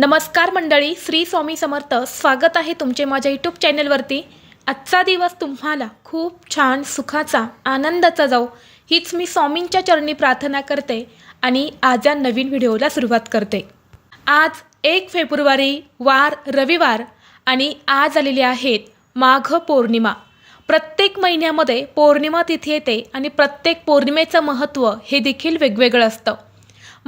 नमस्कार मंडळी श्री स्वामी समर्थ. स्वागत आहे तुमचे माझ्या यूट्यूब चॅनलवरती आजचा दिवस तुम्हाला खूप छान सुखाचा आनंदाचा जाऊ हीच मी स्वामींच्या चरणी प्रार्थना करते आणि आज या नवीन व्हिडिओला सुरुवात करते. आज एक फेब्रुवारी वार रविवार आणि आज आलेले आहेत माघ पौर्णिमा. प्रत्येक महिन्यामध्ये पौर्णिमा तिथी येते आणि प्रत्येक पौर्णिमेचं महत्त्व हे देखील वेगवेगळं असतं.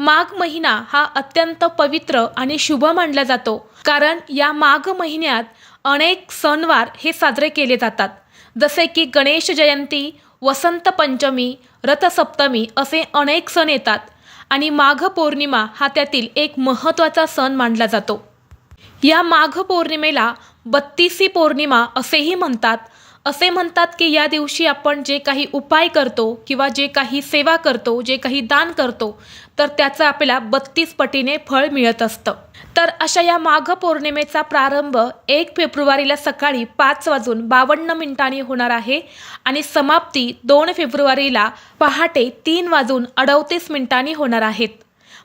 माघ महिना हा अत्यंत पवित्र आणि शुभ मानला जातो. कारण या माघ महिन्यात अनेक सणवार हे साजरे केले जातात. जसे की गणेश जयंती वसंत पंचमी रथसप्तमी असे अनेक सण येतात आणि माघ पौर्णिमा हा त्यातील एक महत्त्वाचा सण मानला जातो. या माघ पौर्णिमेला बत्तीसी पौर्णिमा असेही म्हणतात. असे म्हणतात की या दिवशी आपण जे काही उपाय करतो किंवा जे काही सेवा करतो जे काही दान करतो तर त्याचं आपल्याला बत्तीस पटीने फळ मिळत असतं. तर अशा या माघ पौर्णिमेचा प्रारंभ एक फेब्रुवारीला सकाळी पाच वाजून बावन्न मिनिटांनी होणार आहे आणि समाप्ती दोन फेब्रुवारीला पहाटे तीन वाजून अडतीस मिनिटांनी होणार आहेत.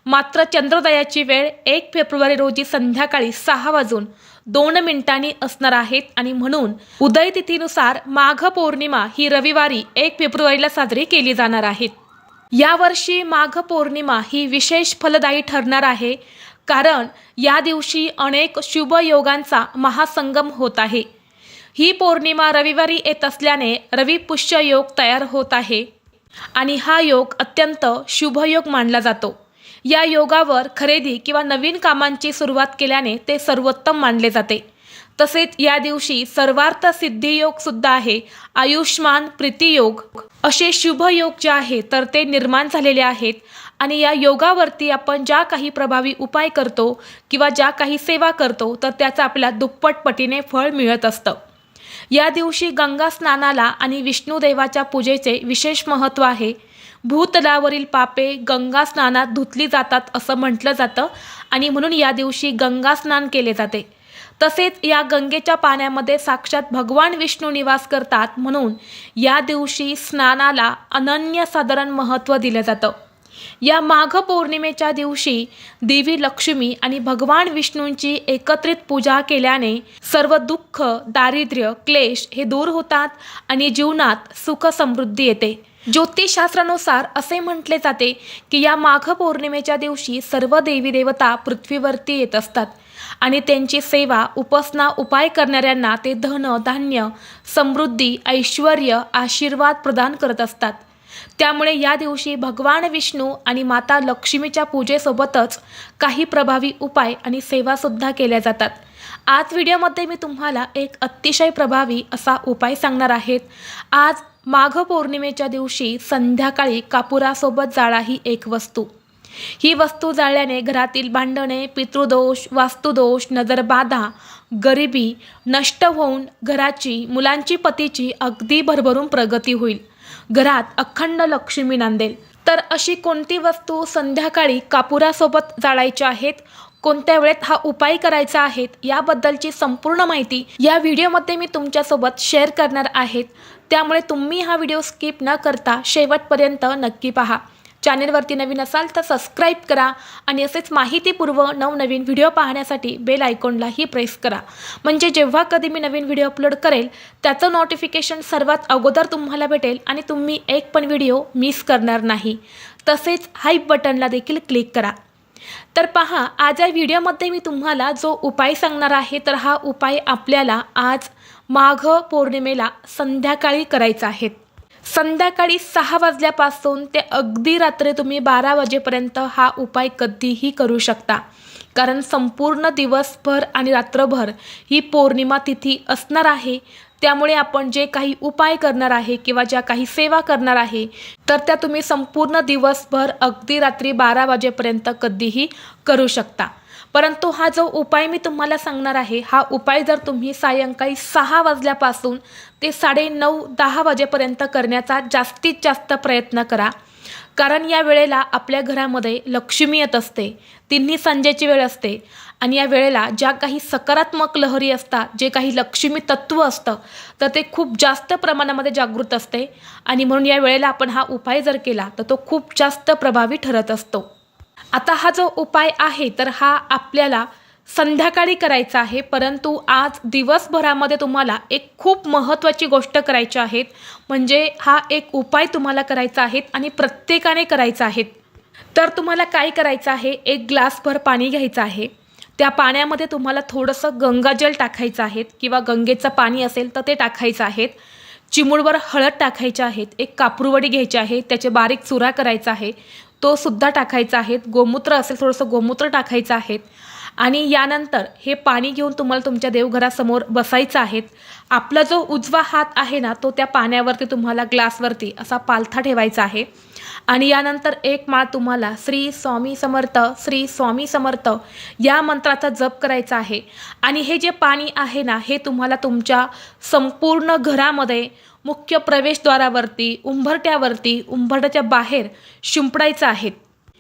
मात्र चंद्रोदयाची वेळ एक फेब्रुवारी रोजी संध्याकाळी सहा वाजून दोन मिनिटांनी असणार आहेत आणि म्हणून उदयतिथीनुसार माघ पौर्णिमा ही रविवारी एक फेब्रुवारीला साजरी केली जाणार आहेत यावर्षी माघ पौर्णिमा ही विशेष फलदायी ठरणार आहे. कारण या दिवशी अनेक शुभ योगांचा महासंगम होत आहे. ही पौर्णिमा रविवारी येत असल्याने रविपुष्य योग तयार होत आहे. आणि हा योग अत्यंत शुभयोग मानला जातो. या योगावर खरेदी किंवा नवीन कामांची सुरुवात केल्याने ते सर्वोत्तम मानले जाते. तसेच या दिवशी सर्वार्थ सिद्धियोग सुद्धा आहे. आयुष्मान प्रीतियोग असे शुभ योग जे आहे तर ते निर्माण झालेले आहेत. आणि या योगावरती आपण ज्या काही प्रभावी उपाय करतो किंवा ज्या काही सेवा करतो तर त्याचं आपल्याला दुप्पट पटीने फळ मिळत असतं. या दिवशी गंगा स्नानाला आणि विष्णुदेवाच्या पूजेचे विशेष महत्त्व आहे. भूतलावरील पापे गंगा स्नानात धुतली जातात असं म्हटलं जातं आणि म्हणून या दिवशी गंगा स्नान केले जाते. तसेच या गंगेच्या पाण्यामध्ये साक्षात भगवान विष्णू निवास करतात म्हणून या दिवशी स्नानाला अनन्यसाधारण महत्त्व दिलं जातं. या माघ पौर्णिमेच्या दिवशी देवी लक्ष्मी आणि भगवान विष्णूंची एकत्रित पूजा केल्याने सर्व दुःख दारिद्र्य क्लेश हे दूर होतात आणि जीवनात सुख समृद्धी येते. ज्योतिषशास्त्रानुसार असे म्हटले जाते की या माघ पौर्णिमेच्या दिवशी सर्व देवी देवता पृथ्वीवरती येत असतात. आणि त्यांची सेवा उपासना उपाय करणाऱ्यांना ते धन धान्य समृद्धी ऐश्वर आशीर्वाद प्रदान करत असतात. त्यामुळे या दिवशी भगवान विष्णू आणि माता लक्ष्मीच्या पूजेसोबतच काही प्रभावी उपाय आणि सेवासुद्धा केल्या जातात. आज व्हिडिओमध्ये मी तुम्हाला एक अतिशय प्रभावी असा उपाय सांगणार आहेत आज माघ पौर्णिमेच्या दिवशी संध्याकाळी कापुरासोबत जाळा ही एक वस्तू. ही वस्तू जाळल्याने घरातील भांडणे पितृदोष वास्तुदोष नजरबाधा गरिबी नष्ट होऊन घराची मुलांची पतीची अगदी भरभरून प्रगती होईल. घरात अखंड लक्ष्मी नांदेल. तर अशी कोणती वस्तू संध्याकाळी कापुरासोबत जाळायच्या आहेत? कोणत्या वेळेत हा उपाय करायचा आहेत? याबद्दलची संपूर्ण माहिती या व्हिडिओमध्ये मी तुमच्यासोबत शेअर करणार आहेत. त्यामुळे तुम्ही हा व्हिडिओ स्किप न करता शेवटपर्यंत नक्की पहा. चॅनेलवरती नवीन असाल तर सबस्क्राईब करा आणि असेच माहितीपूर्व नवनवीन व्हिडिओ पाहण्यासाठी बेल आयकॉनलाही प्रेस करा. म्हणजे जेव्हा कधी मी नवीन व्हिडिओ अपलोड करेल त्याचं नोटिफिकेशन सर्वात अगोदर तुम्हाला भेटेल आणि तुम्ही एक पण व्हिडिओ मिस करणार नाही. तसेच हाईप बटनला देखील क्लिक करा. तर पहा आज या व्हिडिओमध्ये मी तुम्हाला जो उपाय सांगणार आहे तर हा उपाय आपल्याला आज माघ पौर्णिमेला संध्याकाळी करायचा आहे. संध्याकाळी सहा वाजल्यापासून ते अगदी रात्री तुम्ही बारा वाजेपर्यंत हा उपाय कधीही करू शकता. कारण संपूर्ण दिवसभर आणि रात्रभर ही पौर्णिमा तिथी असणार आहे. त्यामुळे आपण जे काही उपाय करणार आहे किंवा ज्या काही सेवा करणार आहे तर त्या तुम्ही संपूर्ण दिवसभर अगदी रात्री बारा वाजेपर्यंत कधीही करू शकता. परंतु हा जो उपाय मी तुम्हाला सांगणार आहे हा उपाय जर तुम्ही सायंकाळी सहा वाजल्यापासून ते साडे नऊ दहा वाजेपर्यंत करण्याचा जास्तीत जास्त प्रयत्न करा. कारण या वेळेला आपल्या घरामध्ये लक्ष्मी येत असते तिन्ही संजेची वेळ असते. आणि या वेळेला ज्या काही सकारात्मक लहरी असतात जे काही लक्ष्मी तत्त्व असतं तर ते खूप जास्त प्रमाणामध्ये जागृत असते. आणि म्हणून या वेळेला आपण हा उपाय जर केला तर तो खूप जास्त प्रभावी ठरत असतो. आता हा जो उपाय आहे तर हा आपल्याला संध्याकाळी करायचा आहे परंतु आज दिवसभरामध्ये तुम्हाला एक खूप महत्त्वाची गोष्ट करायची आहे म्हणजे हा एक उपाय तुम्हाला करायचा आहे आणि प्रत्येकाने करायचा आहे तर तुम्हाला काय करायचं आहे? एक ग्लासभर पाणी घ्यायचं आहे. त्या पाण्यामध्ये तुम्हाला थोडंसं गंगाजल टाकायचं आहे किंवा गंगेचं पाणी असेल तर ते टाकायचं आहे चिमूडवर हळद टाकायचे आहेत. एक कापूरवडी घ्यायची आहे त्याचे बारीक चुरा करायचा आहे. तो सुद्धा टाकायचा आहे. गोमूत्र असेल थोडंसं गोमूत्र टाकायचं आहे. आणि यानंतर हे पाणी घेऊन तुम्हाला तुमच्या देवघरासमोर बसायचं आहे. आपला जो उजवा हात आहे ना तो त्या पाण्यावरती तुम्हाला ग्लासवरती असा पालथा ठेवायचा आहे. आणि यानंतर एक माळ तुम्हाला श्री स्वामी समर्थ श्री स्वामी समर्थ या मंत्राचा जप करायचा आहे. आणि हे जे पाणी आहे ना हे तुम्हाला तुमच्या संपूर्ण घरामध्ये मुख्य प्रवेशद्वारावरती उंबरट्यावरती उंबरट्याच्या बाहेर शिंपडायचं आहे.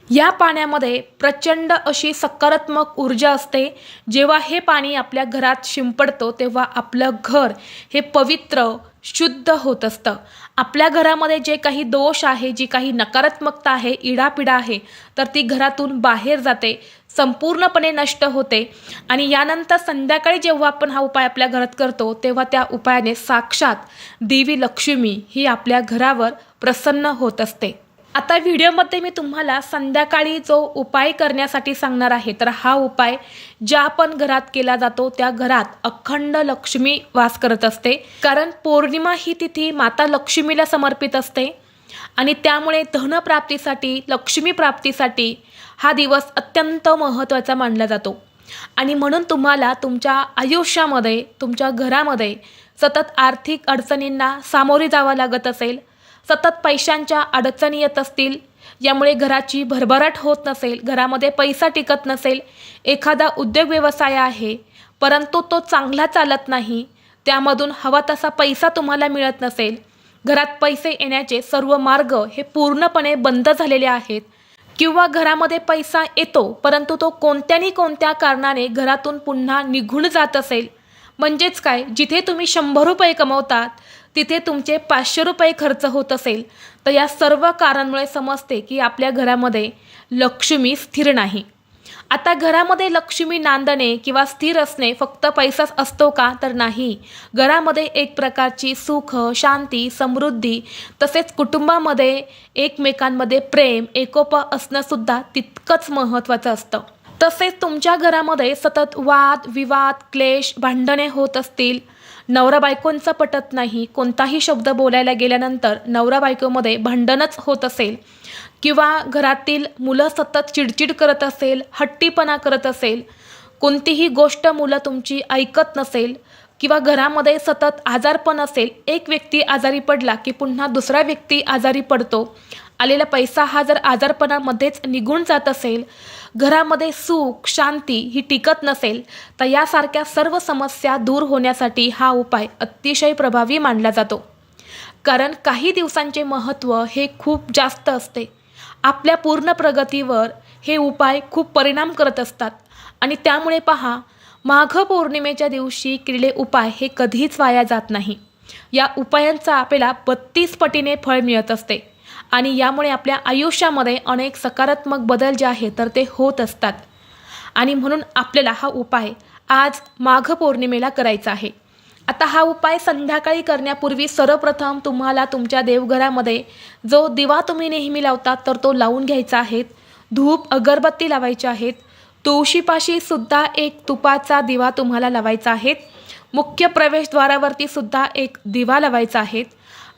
या पाण्यामध्ये प्रचंड अशी सकारात्मक ऊर्जा असते. जेव्हा हे पाणी आपल्या घरात शिंपडतो तेव्हा आपलं घर हे पवित्र शुद्ध होत असतं. आपल्या घरामध्ये जे काही दोष आहे जी काही नकारात्मकता आहे इडापिडा आहे तर ती घरातून बाहेर जाते संपूर्णपणे नष्ट होते. आणि यानंतर संध्याकाळी जेव्हा आपण हा उपाय आपल्या घरात करतो तेव्हा त्या उपायाने साक्षात देवी लक्ष्मी ही आपल्या घरावर प्रसन्न होत असते. आता व्हिडिओमध्ये मी तुम्हाला संध्याकाळी जो उपाय करण्यासाठी सांगणार आहे तर हा उपाय ज्या पण घरात केला जातो त्या घरात अखंड लक्ष्मी वास करत असते. कारण पौर्णिमा ही तिथी माता लक्ष्मीला समर्पित असते आणि त्यामुळे धनप्राप्तीसाठी लक्ष्मी प्राप्तीसाठी हा दिवस अत्यंत महत्त्वाचा मानला जातो. आणि म्हणून तुम्हाला तुमच्या आयुष्यामध्ये तुमच्या घरामध्ये सतत आर्थिक अडचणींना सामोरे जावं लागत असेल सतत पैशांच्या अडचणी येत असतील यामुळे घराची भरभराट होत नसेल घरामध्ये पैसा टिकत नसेल एखादा उद्योग व्यवसाय आहे परंतु तो चांगला चालत नाही त्यामधून हवा तसा पैसा तुम्हाला मिळत नसेल घरात पैसे येण्याचे सर्व मार्ग हे पूर्णपणे बंद झालेले आहेत. किंवा घरामध्ये पैसा येतो परंतु तो कोणत्यानी कोणत्या कारणाने घरातून पुन्हा निघून जात असेल? म्हणजेच काय? जिथे तुम्ही शंभर रुपये कमवतात तिथे तुमचे पाचशे रुपये खर्च होत असेल तर या सर्व कारणामुळे समजते की आपल्या घरामध्ये लक्ष्मी स्थिर नाही. आता घरामध्ये लक्ष्मी नांदणे किंवा स्थिर असणे फक्त पैसाच असतो का? तर नाही. घरामध्ये एक प्रकारची सुख शांती समृद्धी तसेच कुटुंबामध्ये एकमेकांमध्ये प्रेम एकोपा असणंसुद्धा तितकंच महत्त्वाचं असतं. तसेच तुमच्या घरामध्ये सतत वाद विवाद क्लेश भांडणे होत असतील नवरा बायकोंचं पटत नाही. कोणताही शब्द बोलायला गेल्यानंतर नवरा बायकोमध्ये भांडणच होत असेल. किंवा घरातील मुलं सतत चिडचिड करत असेल हट्टीपणा करत असेल. कोणतीही गोष्ट मुलं तुमची ऐकत नसेल किंवा घरामध्ये सतत आजारपण असेल एक व्यक्ती आजारी पडला की पुन्हा दुसरा व्यक्ती आजारी पडतो. आलेला पैसा हा जर आजारपणामध्येच निघून जात असेल घरामध्ये सुख शांती ही टिकत नसेल तर यासारख्या सर्व समस्या दूर होण्यासाठी हा उपाय अतिशय प्रभावी मानला जातो. कारण काही दिवसांचे महत्त्व हे खूप जास्त असते. आपल्या पूर्ण प्रगतीवर हे उपाय खूप परिणाम करत असतात. आणि त्यामुळे पहा माघ पौर्णिमेच्या दिवशी केलेले उपाय हे कधीच वाया जात नाही. या उपायांचा आपल्याला बत्तीस पटीने फळ मिळत असते. आणि यामुळे आपल्या आयुष्यामध्ये अनेक सकारात्मक बदल जे आहे तर ते होत असतात. आणि म्हणून आपल्याला हा उपाय आज माघ पौर्णिमेला करायचा आहे. आता हा उपाय संध्याकाळी करण्यापूर्वी सर्वप्रथम तुम्हाला तुमच्या देवघरामध्ये जो दिवा तुम्ही नेहमी लावतात तर तो लावून घ्यायचा आहे धूप अगरबत्ती लावायची आहेत. तुळशीपाशी सुद्धा एक तुपाचा दिवा तुम्हाला लावायचा आहे. मुख्य प्रवेशद्वारावरती सुद्धा एक दिवा लावायचा आहे.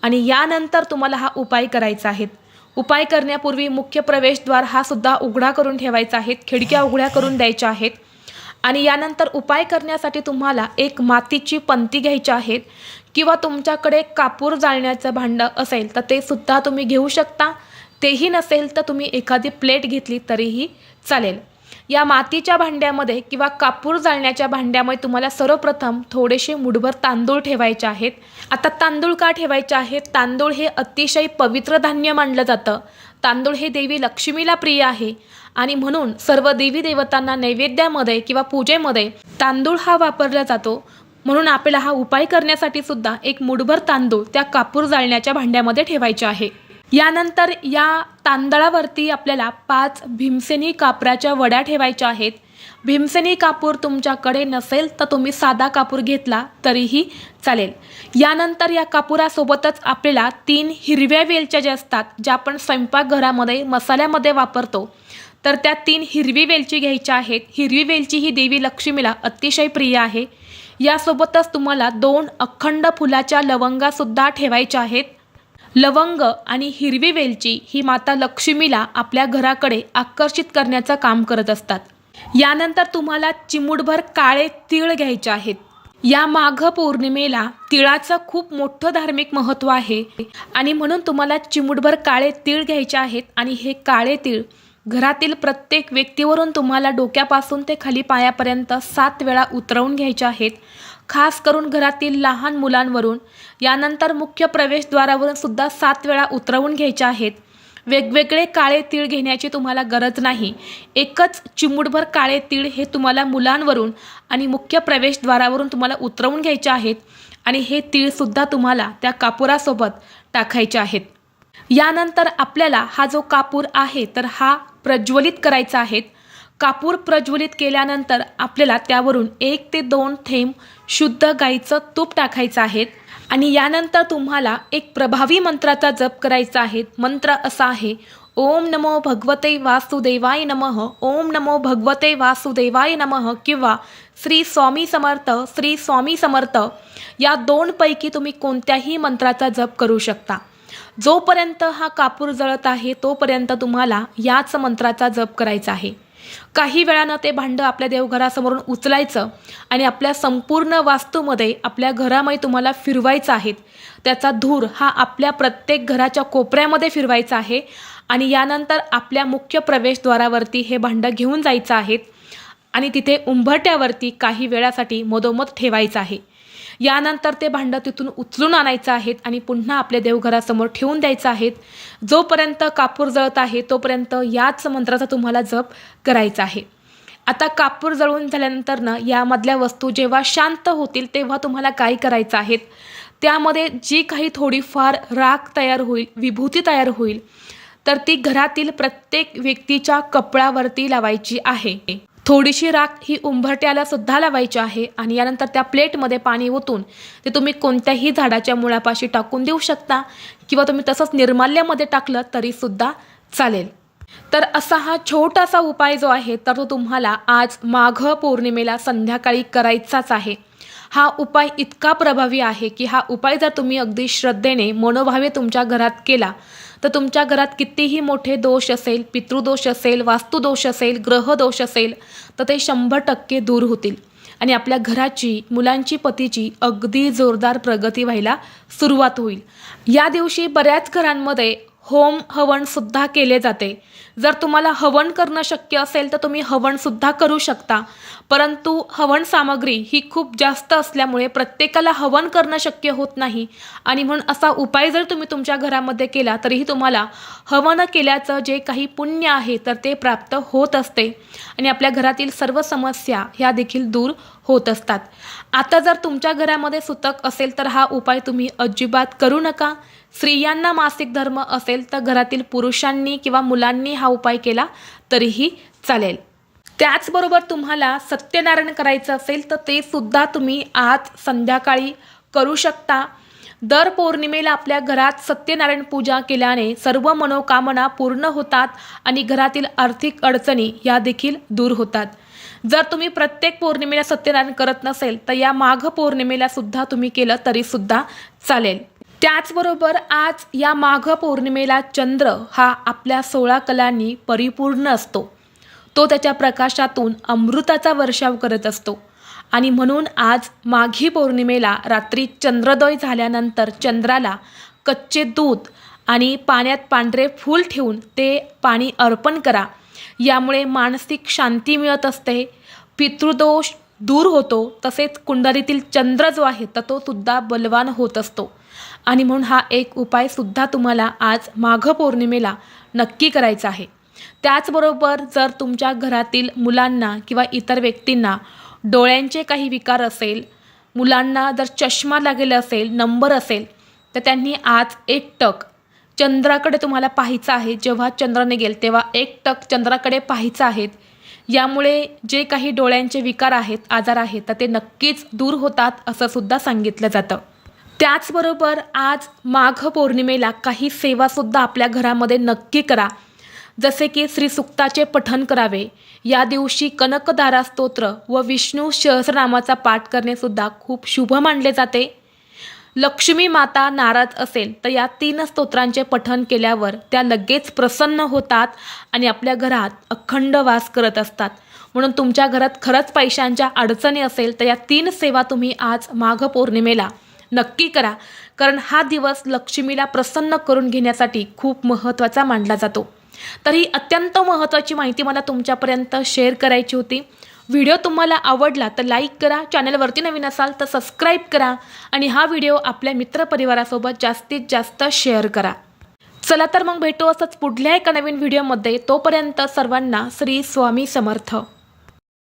आणि यानंतर तुम्हाला हा उपाय करायचा आहे. उपाय करण्यापूर्वी मुख्य प्रवेशद्वार हा सुद्धा उघडा करून ठेवायचा आहे खिडक्या उघड्या करून द्यायच्या आहेत. आणि यानंतर उपाय करण्यासाठी तुम्हाला एक मातीची पंती घ्यायची आहेत किंवा तुमच्याकडे कापूर जाळण्याचं भांडं असेल तर ते सुद्धा तुम्ही घेऊ शकता. तेही नसेल तर तुम्ही एखादी प्लेट घेतली तरीही चालेल. या मातीच्या भांड्यामध्ये किंवा कापूर जाळण्याच्या भांड्यामध्ये तुम्हाला सर्वप्रथम थोडेसे मुठभर तांदूळ ठेवायचे आहेत. आता तांदूळ का ठेवायचे आहेत? तांदूळ हे अतिशय पवित्र धान्य मानलं जातं. तांदूळ हे देवी लक्ष्मीला प्रिय आहे. आणि म्हणून सर्व देवी देवतांना नैवेद्यामध्ये किंवा पूजेमध्ये तांदूळ हा वापरला जातो. म्हणून आपल्याला हा उपाय करण्यासाठी सुद्धा एक मुठभर तांदूळ त्या कापूर जाळण्याच्या भांड्यामध्ये ठेवायचे आहे. यानंतर या तांदळावरती आपल्याला पाच भीमसेनी कापराच्या वड्या ठेवायच्या आहेत. भीमसेनी कापूर तुमच्याकडे नसेल तर तुम्ही साधा कापूर घेतला तरीही चालेल. यानंतर या कापुरासोबतच आपल्याला तीन हिरव्या वेलच्या ज्या असतात ज्या आपण स्वयंपाकघरामध्ये मसाल्यामध्ये वापरतो तर त्या तीन हिरवी वेलची घ्यायच्या आहेत. हिरवी वेलची ही देवी लक्ष्मीला अतिशय प्रिय आहे. यासोबतच तुम्हाला दोन अखंड फुलाच्या लवंगासुद्धा ठेवायच्या आहेत. लवंग आणि हिरवी वेलची ही माता लक्ष्मीला आपल्या घराकडे आकर्षित करण्याचं काम करत असतात. यानंतर तुम्हाला चिमूटभर काळे तीळ घ्यायचे आहेत. या माघ पौर्णिमेला तिळाचं खूप मोठं धार्मिक महत्त्व आहे आणि म्हणून तुम्हाला चिमुटभर काळे तीळ घ्यायचे आहेत आणि हे काळे तीळ घरातील प्रत्येक व्यक्तीवरून तुम्हाला डोक्यापासून ते खाली पायापर्यंत सात वेळा उतरवून घ्यायचे आहेत. खास करून घरातील लहान मुलांवरून यानंतर मुख्य प्रवेशद्वारावरून सुद्धा सात वेळा उतरवून घ्यायचे आहेत. वेगवेगळे काळे तीळ घेण्याची तुम्हाला गरज नाही. एकच चिमुडभर काळे तीळ हे तुम्हाला मुलांवरून आणि मुख्य प्रवेशद्वारावरून तुम्हाला उतरवून घ्यायचे आहेत आणि हे तीळसुद्धा तुम्हाला त्या कापुरासोबत टाकायचे आहेत. यानंतर आपल्याला हा जो कापूर आहे तर हा प्रज्वलित करायचा आहे. कापूर प्रज्वलित केल्यानंतर आपल्याला त्यावरून एक ते दोन थेंब शुद्ध गाईचं तूप टाकायचं आहे आणि यानंतर तुम्हाला एक प्रभावी मंत्राचा जप करायचा आहे. मंत्र असा आहे ओम नमो भगवते वासुदेवाय नमः ओम नमो भगवते वासुदेवाय नमः किंवा श्री स्वामी समर्थ श्री स्वामी समर्थ या दोनपैकी तुम्ही कोणत्याही मंत्राचा जप करू शकता. जोपर्यंत हा कापूर जळत आहे तोपर्यंत तुम्हाला याच मंत्राचा जप करायचा आहे. काही वेळानं ते भांडं आपल्या देवघरासमोरून उचलायचं आणि आपल्या संपूर्ण वास्तूमध्ये आपल्या घरामध्ये तुम्हाला फिरवायचं आहे. त्याचा धूर हा आपल्या प्रत्येक घराच्या कोपऱ्यामध्ये फिरवायचा आहे आणि यानंतर आपल्या मुख्य प्रवेशद्वारावरती हे भांडं घेऊन जायचं आहे आणि तिथे उंबरट्यावरती काही वेळासाठी मधोमध ठेवायचं आहे. यानंतर ते भांडं तिथून उचलून आणायचं आहेत आणि पुन्हा आपल्या देवघरासमोर ठेवून द्यायचं आहेत. जोपर्यंत कापूर जळत आहे तोपर्यंत याच मंत्राचा तुम्हाला जप करायचा आहे. आता कापूर जळून झाल्यानंतर ना यामधल्या वस्तू जेव्हा शांत होतील तेव्हा तुम्हाला काय करायचं आहेत? त्यामध्ये जी काही थोडीफार राख तयार होईल विभूती तयार होईल तर ती घरातील प्रत्येक व्यक्तीच्या कपड्यावरती लावायची आहे. थोडीशी राख ही उंबरट्याला सुद्धा लावायची आहे आणि यानंतर त्या प्लेटमध्ये पाणी ओतून ते तुम्ही कोणत्याही झाडाच्या मुळापाशी टाकून देऊ शकता किंवा तुम्ही तसंच निर्माल्यामध्ये टाकलं तरीसुद्धा चालेल. तर असा हा छोटासा उपाय जो आहे तर तो तुम्हाला आज माघ पौर्णिमेला संध्याकाळी करायचाच आहे. हा उपाय इतका प्रभावी आहे की हा उपाय जर तुम्ही अगदी श्रद्धेने मनोभावे तुमच्या घरात केला तर तुमच्या घरात कितीही मोठे दोष असेल पितृदोष असेल वास्तुदोष असेल ग्रहदोष असेल तर ते शंभर टक्के दूर होतील. आणि आपल्या घराची मुलांची पतीची अगदी जोरदार प्रगती व्हायला सुरुवात होईल. या दिवशी बऱ्याच घरांमध्ये होम हवनसुद्धा केले जाते. जर तुम्हाला हवन करणं शक्य असेल तर तुम्ही हवनसुद्धा करू शकता. परंतु हवन सामग्री ही खूप जास्त असल्यामुळे प्रत्येकाला हवन करणं शक्य होत नाही. आणि म्हणून असा उपाय जर तुम्ही तुमच्या घरामध्ये केला तरीही तुम्हाला हवन केल्याचं जे काही पुण्य आहे तर ते प्राप्त होत असते. आणि आपल्या घरातील सर्व समस्या ह्या देखील दूर होत असतात. आता जर तुमच्या घरामध्ये सुतक असेल तर हा उपाय तुम्ही अजिबात करू नका. स्त्रियांना मासिक धर्म असेल तर घरातील पुरुषांनी किंवा मुलांनी हा उपाय केला तरीही चालेल. त्याचबरोबर तुम्हाला सत्यनारायण करायचं असेल तर ते सुद्धा तुम्ही आज संध्याकाळी करू शकता. दर पौर्णिमेला आपल्या घरात सत्यनारायण पूजा केल्याने सर्व मनोकामना पूर्ण होतात आणि घरातील आर्थिक अडचणी या देखील दूर होतात. जर तुम्ही प्रत्येक पौर्णिमेला सत्यनारायण करत नसेल तर या माघ पौर्णिमेला सुद्धा तुम्ही केलं तरीसुद्धा चालेल. त्याचबरोबर आज या माघ पौर्णिमेला चंद्र हा आपल्या सोळा कलांनी परिपूर्ण असतो. तो त्याच्या प्रकाशातून अमृताचा वर्षाव करत असतो. आणि म्हणून आज माघी पौर्णिमेला रात्री चंद्रोदय झाल्यानंतर चंद्राला कच्चे दूध आणि पाण्यात पांढरे फूल ठेवून ते पाणी अर्पण करा. यामुळे मानसिक शांती मिळत असते. पितृदोष दूर होतो. तसेच कुंडलीतील चंद्र जो आहे तर तो सुद्धा बलवान होत असतो. आणि म्हणून हा एक उपायसुद्धा तुम्हाला आज माघ पौर्णिमेला नक्की करायचा आहे. त्याचबरोबर जर तुमच्या घरातील मुलांना किंवा इतर व्यक्तींना डोळ्यांचे काही विकार असेल मुलांना जर चष्मा लागलेला असेल नंबर असेल तर त्यांनी आज एक टक चंद्राकडे तुम्हाला पाहायचं आहे. जेव्हा चंद्र निघेल तेव्हा एक टक चंद्राकडे पाहायचं आहेत यामुळे जे काही डोळ्यांचे विकार आहेत आजार आहेत तर ते नक्कीच दूर होतात असं सुद्धा सांगितलं जातं. त्याचबरोबर आज माघ पौर्णिमेला काही सेवासुद्धा आपल्या घरामध्ये नक्की करा. जसे की श्रीसुक्ताचे पठण करावे. या दिवशी कनकदारा स्तोत्र व विष्णू सहस्रनामाचा पाठ करणेसुद्धा खूप शुभ मानले जाते. लक्ष्मी माता नाराज असेल तर या तीन स्तोत्रांचे पठण केल्यावर त्या लगेच प्रसन्न होतात आणि आपल्या घरात अखंड वास करत असतात. म्हणून तुमच्या घरात खरंच पैशांच्या अडचणी असेल तर या तीन सेवा तुम्ही आज माघ पौर्णिमेला नक्की करा. कारण हा दिवस लक्ष्मीला प्रसन्न करून घेण्यासाठी खूप महत्त्वाचा मानला जातो. तर ही अत्यंत महत्त्वाची माहिती मला तुमच्यापर्यंत शेअर करायची होती. व्हिडिओ तुम्हाला आवडला तर लाईक करा. चॅनलवरती नवीन असाल तर सबस्क्राईब करा. आणि हा व्हिडिओ आपल्या मित्रपरिवारासोबत जास्तीत जास्त शेअर करा. चला तर मग भेटू असंच पुढल्या एका नवीन व्हिडिओमध्ये तोपर्यंत सर्वांना श्री स्वामी समर्थ.